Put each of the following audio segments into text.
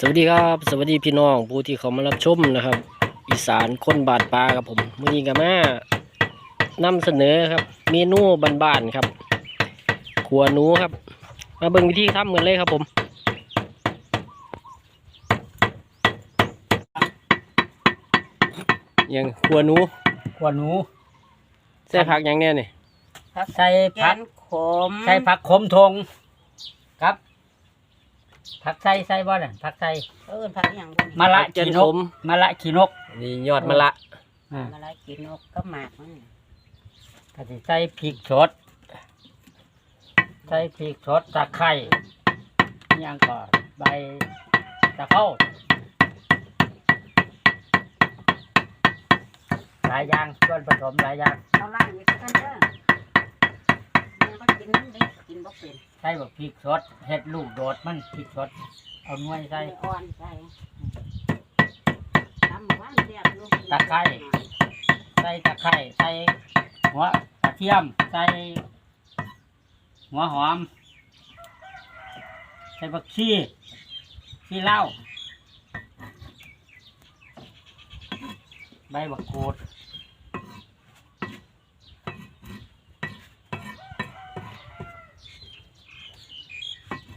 สวัสดีครับ สวัสดีพี่น้องผู้ที่เขามารับชมนะครับ อีสานคนบาดปลาครับผมมื้อนี้ก็มานำเสนอครับ เมนูบ้านๆครับขัวหนูครับ มาเบิ่งวิธีทำกันเลยครับผมอย่างขัวหนูขวหนูใส่ผักอย่างเนี้ยนี่ใส่แกผักนขมใส่ผักขมทงครับ ผักใส่ใส่บ่น่ะผักใส่เออผักอย่างพวกนี้มะละผักเจนขีนขกมมะละขีนกนี่ยอดมะละอ่ามาละกินนกก็หมากมันก็สิใส่พริกสดใส่พริกสดตะไคร้อิหยังก่อนใบตะเข้าหลายอย่างส่วนผสมหลายอย่าง เอาล่างไว้กันเด้อเนี่ยก็กินมันได้ กินบ่เป็นใส่แบบพริกสดเห็ดลูกโดดมันพริกสด เอาหน่วยใส่ อ่อนใส่ทำหมู่บ้านแซ่บลูกตะไคร้ ใส่ตะไคร้ใส่หัวกระเทียม ใส่หัวหอม ใส่บักชีชีเหล้าใบบักกูด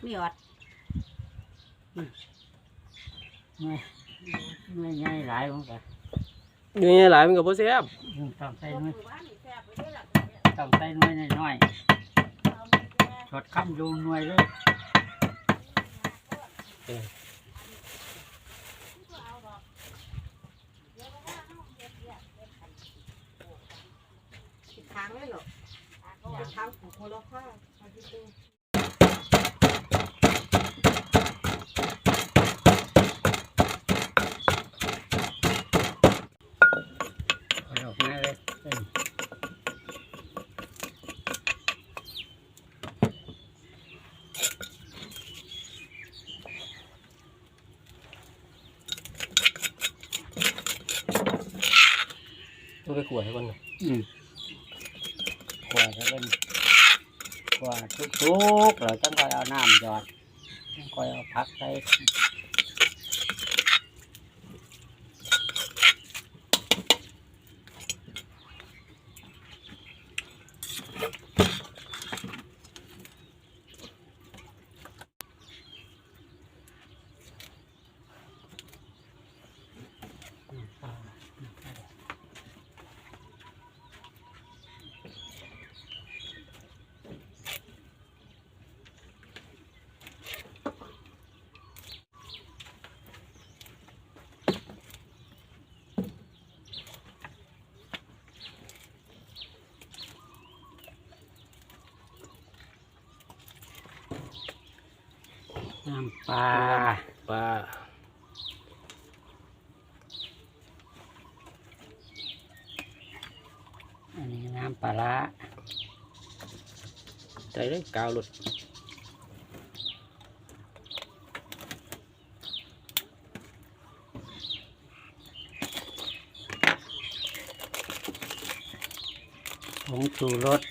มีอดไม่ไม่ง่ายหลายมันก็อยู่นี่หลายมันก็บ่แซ่บต้องใส่หน่วยหมู่บ้านนี่แซ่บไปเด้อล่ะต้องใส่หน่วยน้อยเอาไปแซ่บๆชดคำดูหน่วยเลยสิทางเลยเหรอสิทางปลูกโคโลค่าเอาที่ตู้เอาดอกไม้เลยเอ้ย ต้องไปขัวให้ก่อนนะอืมขวดจะเป็นขวดทุกๆเราต้องคอยเอาน้ำหยอดต้องคอยเอาพักใส่ น้ำปลาปลาอันนี้น้ำปลาร้าใจได้กาวหลุดผงชูรส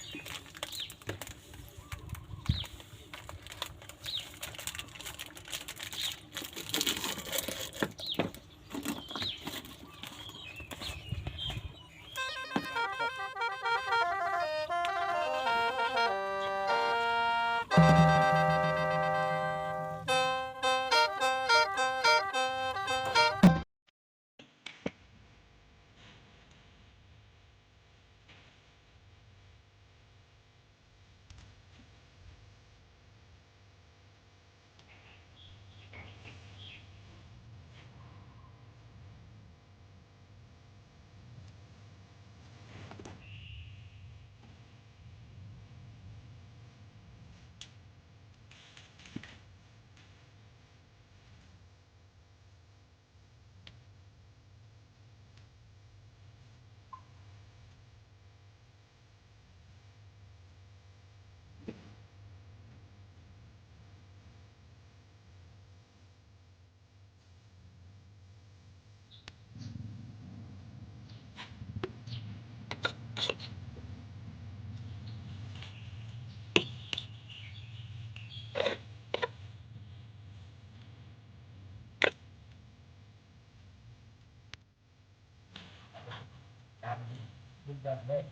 ยอดเลย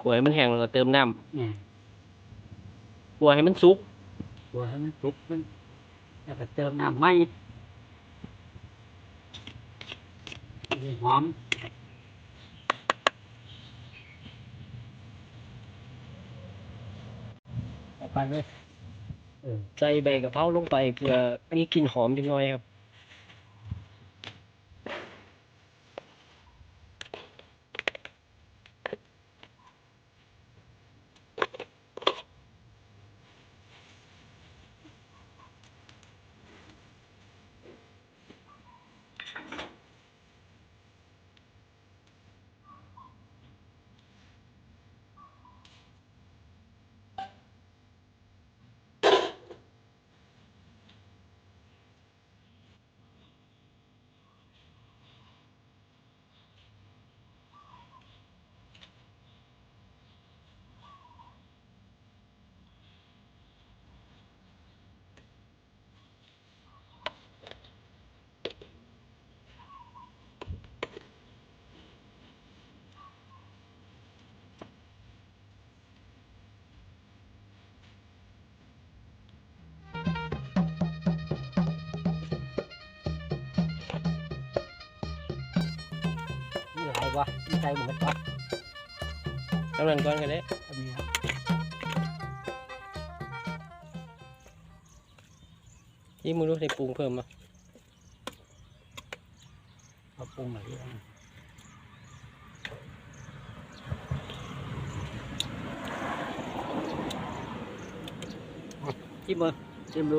กลัวให้มันแห้งแล้วก็เติมน้นี่ำกลัวให้มันสุกตัวให้มันสุกมันแล้วก็เติมน้ำไหมนี่หอมเอาไปเลยเออ ใส่ใบกะเพราลงไปเพื่อมีกลิ่นหอมจังน้อยครับ วะนี่ใส่หมดวะกำลังก่อนกันเด้อันนี้ครับที่มึงรู้ได้ปรุงเพิ่มมาเอาปรุงหน่อยดิชิมมือชิมดู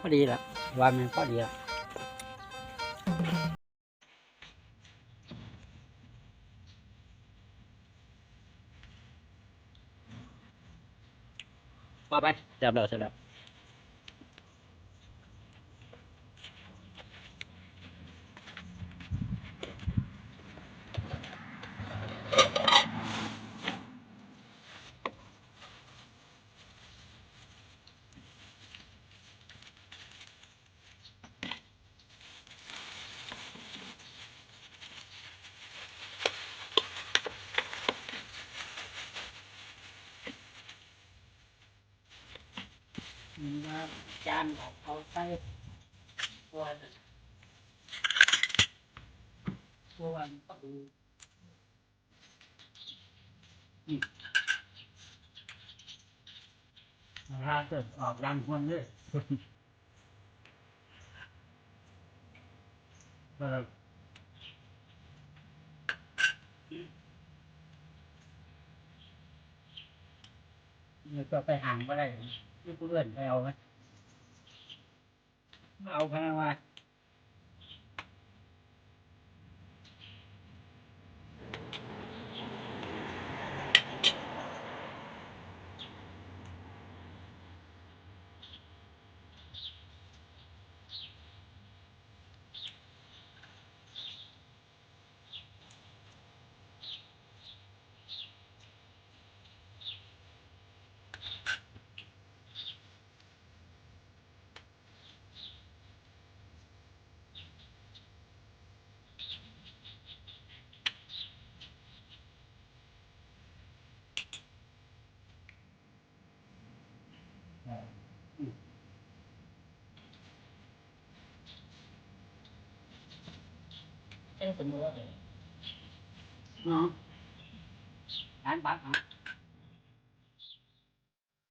พอดีละวันมันพอดีละ ว่าไปจับแล้วจับแล้ว มีว่าจานของเขาใส่ตัวนั้นตัวนั้นก็ดูร้านเกิดออกดังคนเลยเปิดนี่ยก็ไปห่างก็ได้ นี่เพื่อนไปเอาไหมเอาพนักงาน เป็นสมมุติว่